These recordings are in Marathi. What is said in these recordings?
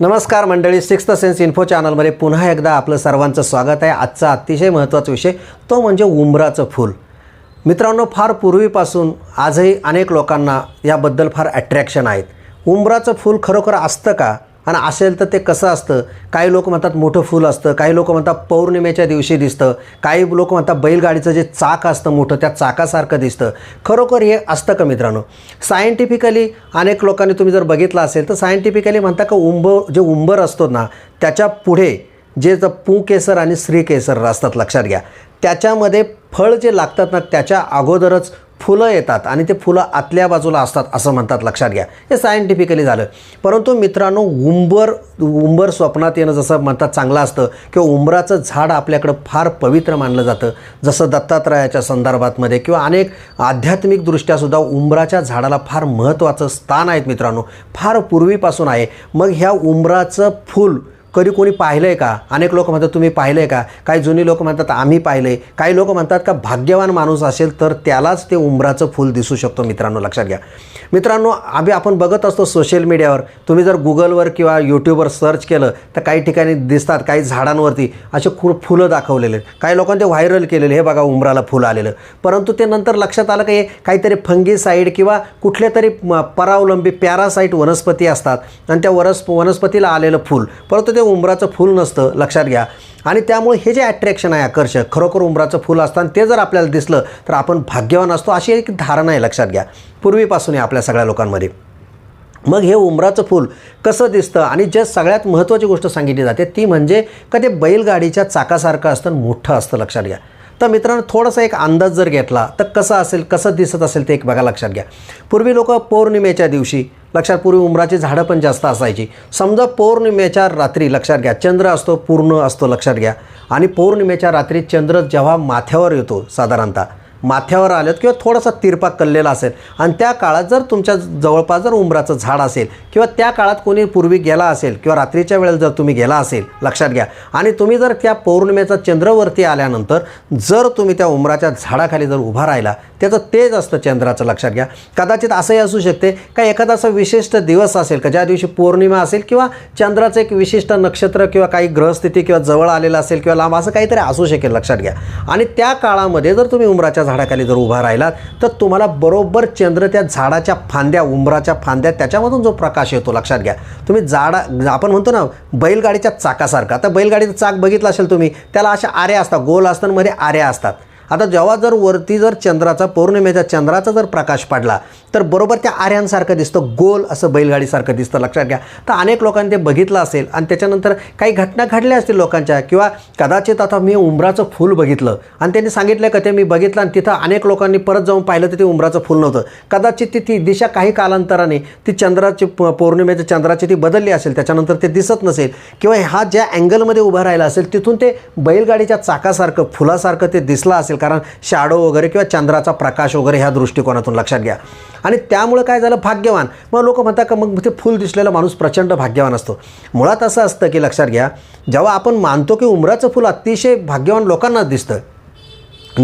नमस्कार मंडळी सिक्स्थ सेन्स इन्फो चॅनलमध्ये पुन्हा एकदा आपलं सर्वांचं स्वागत आहे. आजचा अतिशय महत्त्वाचा विषय तो म्हणजे उंबराचं फूल. मित्रांनो फार पूर्वीपासून आजही अनेक लोकांना याबद्दल फार अट्रॅक्शन आहेत. उंबराचं फूल खरोखर असतं का? आणि असेल तर ते कसं असतं? काही लोक म्हणतात मोठं फूल असतं काही लोक म्हणतात पौर्णिमेच्या दिवशी दिसतं काही लोक म्हणतात बैलगाडीचं जे चाक असतं मोठं त्या चाकासारखं दिसतं. खरोखर हे असतं का मित्रांनो? सायंटिफिकली अनेक लोकांनी तुम्ही जर बघितलं असेल तर सायंटिफिकली म्हणता का उंब जे उंबर असतो ना त्याच्या पुढे जे जर पू केसर आणि श्रीकेसर असतात लक्षात घ्या. त्याच्यामध्ये फळ जे लागतात ना त्याच्या अगोदरच फुलं येतात आणि ते फुलं आतल्या बाजूला असतात असं म्हणतात. लक्षात घ्या. हे सायंटिफिकली झालं. परंतु मित्रांनो उंबर उंबर स्वप्नात येणं जसं म्हणतात चांगलं असतं किंवा उंबराचं झाड आपल्याकडं फार पवित्र मानलं जातं. जसं दत्तात्रयाच्या संदर्भातमध्ये किंवा अनेक आध्यात्मिकदृष्ट्यासुद्धा उंबराच्या झाडाला फार महत्त्वाचं स्थान आहेत मित्रांनो. फार पूर्वीपासून आहे. मग ह्या उंबराचं फूल कधी कोणी पाहिलं आहे का? अनेक लोक म्हणतात तुम्ही पाहिलं आहे का? काही जुनी लोक म्हणतात आम्ही पाहिलं आहे काही लोक म्हणतात का भाग्यवान माणूस असेल तर त्यालाच ते उंबराचं फूल दिसू शकतो. मित्रांनो लक्षात घ्या. मित्रांनो आम्ही आपण बघत असतो सोशल मीडियावर तुम्ही जर गुगलवर किंवा यूट्यूबवर सर्च केलं तर काही ठिकाणी दिसतात काही झाडांवरती असे खूप फुलं दाखवलेले आहेत. काही लोकांनी ते व्हायरल केलेले हे बघा उंबराला फुलं आलेलं. परंतु ते नंतर लक्षात आलं की हे काहीतरी फंगीसाईड किंवा कुठल्या तरी परावलंबी पॅरासाईट वनस्पती असतात. आणि त्या वनस्प वनस्पतीला आलेलं फूल. परंतु ते उंबराचं फूल नसतं लक्षात घ्या. आणि त्यामुळे हे जे ॲट्रॅक्शन आहे आकर्षक खरोखर उंबराचं फूल असतं आणि ते जर आपल्याला दिसलं तर आपण भाग्यवान असतो अशी एक धारणा आहे लक्षात घ्या. पूर्वीपासून आहे आपल्या सगळ्या लोकांमध्ये. मग हे उंबराचं फूल कसं दिसतं आणि जे सगळ्यात महत्त्वाची गोष्ट सांगितली जाते ती म्हणजे का ते बैलगाडीच्या चाकासारखं असतं आणि मोठं असतं लक्षात घ्या. तर मित्रांनो थोडासा एक अंदाज जर घेतला तर कसं असेल कसं दिसत असेल ते एक बघा लक्षात घ्या. पूर्वी लोक पौर्णिमेच्या दिवशी लक्षात पूर्वी उमराची झाडं पण जास्त असायची. समजा पौर्णिमेच्या रात्री लक्षात घ्या चंद्र असतो पूर्ण असतो लक्षात घ्या. आणि पौर्णिमेच्या रात्री चंद्र जेव्हा माथ्यावर येतो साधारणतः माथ्यावर आलेत किंवा थोडासा तिरपा कललेला असेल. आणि त्या काळात जर तुमच्या जवळपास जर उंबराचं झाड असेल किंवा त्या काळात कोणी पूर्वी गेला असेल किंवा रात्रीच्या वेळेला जर तुम्ही गेला असेल लक्षात घ्या. आणि तुम्ही जर त्या पौर्णिमेचा चंद्रवरती आल्यानंतर जर तुम्ही त्या उंबराच्या झाडाखाली जर उभा राहिला त्याचं तेज असतं चंद्राचं लक्षात घ्या. कदाचित असंही असू शकते का एखादा असा विशिष्ट दिवस असेल का ज्या दिवशी पौर्णिमा असेल किंवा चंद्राचं एक विशिष्ट नक्षत्र किंवा काही ग्रहस्थिती किंवा जवळ आलेलं असेल किंवा लांब असं काहीतरी असू शकेल लक्षात घ्या. आणि त्या काळामध्ये जर तुम्ही उंबराच्या झाडाखाली जर उभा राहिलात तर तुम्हाला बरोबर चंद्र त्या झाडाच्या फांद्या उंबराच्या फांद्या त्याच्यामधून जो प्रकाश येतो लक्षात घ्या. तुम्ही झाडा आपण म्हणतो ना बैलगाडीच्या चाकासारखा. आता बैलगाडीचं चाक बघितलं असेल तुम्ही त्याला अशा आऱ्या असतात गोल असतात मध्ये आऱ्या असतात. आता जेव्हा जर वरती जर चंद्राचा पौर्णिमेचा चंद्राचा जर प्रकाश पडला तर बरोबर त्या आर्यांसारखं दिसतं गोल असं बैलगाडीसारखं दिसतं लक्षात घ्या. तर अनेक लोकांनी ते बघितलं असेल आणि त्याच्यानंतर काही घटना घडल्या असतील लोकांच्या किंवा कदाचित आता मी उंबराचं फूल बघितलं आणि त्यांनी सांगितलं का ते मी बघितलं आणि तिथं अनेक लोकांनी परत जाऊन पाहिलं तर ते उंबराचं फूल नव्हतं. कदाचित ती ती दिशा काही कालांतराने ती चंद्राची प- पौर्णिमेच्या चंद्राची ती बदलली असेल त्याच्यानंतर ते दिसत नसेल किंवा हा ज्या अँगलमध्ये उभा राहिला असेल तिथून ते बैलगाडीच्या चाकासारखं फुलासारखं ते दिसलं असेल कारण शॅडो वगैरे किंवा चंद्राचा प्रकाश वगैरे ह्या दृष्टिकोनातून लक्षात घ्या. आणि त्यामुळे काय झालं? भाग्यवान. मग लोक म्हणतात का मग ते फुल दिसलेला माणूस प्रचंड भाग्यवान असतो. मुळात असं असतं की लक्षात घ्या जेव्हा आपण मानतो की उमराचं फुल अतिशय भाग्यवान लोकांनाच दिसतं.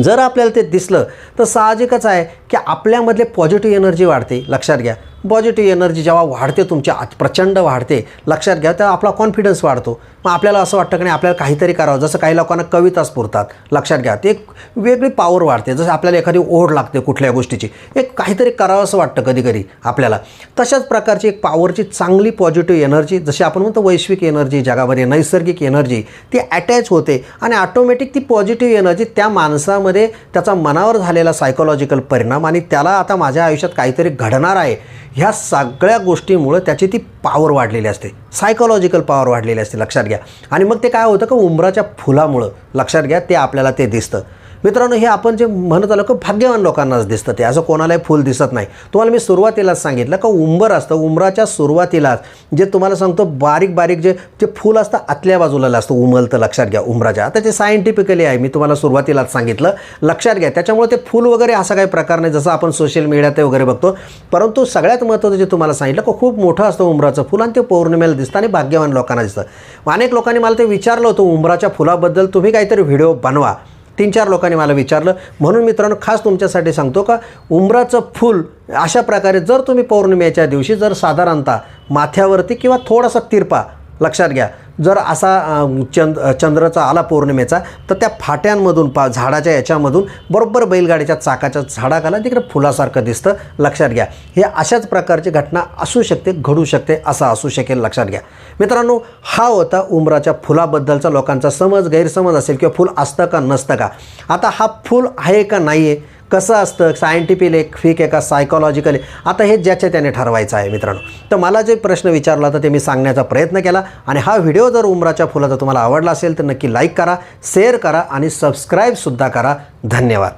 जर आपल्याला ते दिसलं तर साहजिकच आहे की आपल्यामधले पॉझिटिव्ह एनर्जी वाढते. लक्षात घ्या. पॉझिटिव्ह एनर्जी जेव्हा वाढते तुमच्या आत प्रचंड वाढते. लक्षात घ्या तेव्हा आपला कॉन्फिडन्स वाढतो. मग आपल्याला असं वाटतं की नाही आपल्याला काहीतरी करावं. जसं काही लोकांना कविता स्फुरतात. लक्षात घ्या ते एक वेगळी पॉवर वाढते. जसं आपल्याला एखादी ओढ लागते कुठल्या गोष्टीची. एक काहीतरी करावं असं वाटतं कधी कधी आपल्याला. तशाच प्रकारची एक पॉवरची चांगली पॉझिटिव्ह एनर्जी जशी आपण म्हणतो वैश्विक एनर्जी जगामध्ये नैसर्गिक एनर्जी ती अटॅच होते. आणि ऑटोमॅटिक ती पॉझिटिव्ह एनर्जी त्या माणसामध्ये त्याचा मनावर झालेला सायकोलॉजिकल परिणाम आणि त्याला आता माझ्या आयुष्यात काहीतरी घडणार आहे. ह्या सगळ्या गोष्टीमुळं त्याची ती पॉवर वाढलेली असते. सायकोलॉजिकल पॉवर वाढलेली असते लक्षात घ्या. आणि मग ते काय होतं का उंबराच्या फुलामुळं लक्षात घ्या ते आपल्याला ते दिसतं. मित्रांनो हे आपण जे म्हणत आलो की भाग्यवान लोकांनाच दिसतं ते. असं कोणालाही फूल दिसत नाही. तुम्हाला मी सुरुवातीलाच सांगितलं का उंबर असतं उंबराच्या सुरुवातीलाच. जे तुम्हाला सांगतो बारीक बारीक जे जे फूल असतं आतल्या बाजूला असतं. उमलतं लक्षात घ्या उंबराच्या. आता ते सायंटिफिकली आहे. मी तुम्हाला सुरुवातीलाच सांगितलं. लक्षात घ्या. त्याच्यामुळे ते फूल वगैरे असा काही प्रकार नाही जसं आपण सोशल मीडियात वगैरे बघतो. परंतु सगळ्यात महत्त्वाचं जे तुम्हाला सांगितलं की खूप मोठं असतं उंबराचं फुल आणि ते पौर्णिमेला दिसतं आणि भाग्यवान लोकांना दिसतं. अनेक लोकांनी मला ते विचारलं होतं उंबराच्या फुलाबद्दल तुम्ही काहीतरी व्हिडिओ बनवा. तीन चार लोकांनी मला विचारलं. म्हणून मित्रांनो खास तुमच्यासाठी सांगतो का उंबराचं फूल अशा प्रकारे जर तुम्ही पौर्णिमेच्या दिवशी जर साधारणतः माथ्यावरती किंवा थोडासा तिरपा लक्षात घ्या. जर असा चंद चंद्राचा आला पौर्णिमेचा तर त्या फाट्यांमधून पा झाडाच्या याच्यामधून बरोबर बैलगाडीच्या चाकाच्या झाडाखाला तिकडे फुलासारखं दिसतं. लक्षात घ्या. हे अशाच प्रकारची घटना असू शकते घडू शकते असं असू शकेल. लक्षात घ्या. मित्रांनो हा होता उमराच्या फुलाबद्दलचा लोकांचा समज गैरसमज असेल किंवा फुल असतं का नसतं का. आता हा फुल आहे का नाही आहे कसं असतं? सायंटिफिक फिक आहे का? सायकॉलॉजिकली आता हे ज्याच्या त्याने ठरवायचं आहे मित्रांनो. तर मला जे प्रश्न विचारला तर ते मी सांगण्याचा प्रयत्न केला. आणि हा व्हिडिओ जर उमराच्या फुलाचा तुम्हाला आवडला असेल तर नक्की लाईक करा शेअर करा आणि सबस्क्राईबसुद्धा करा. धन्यवाद.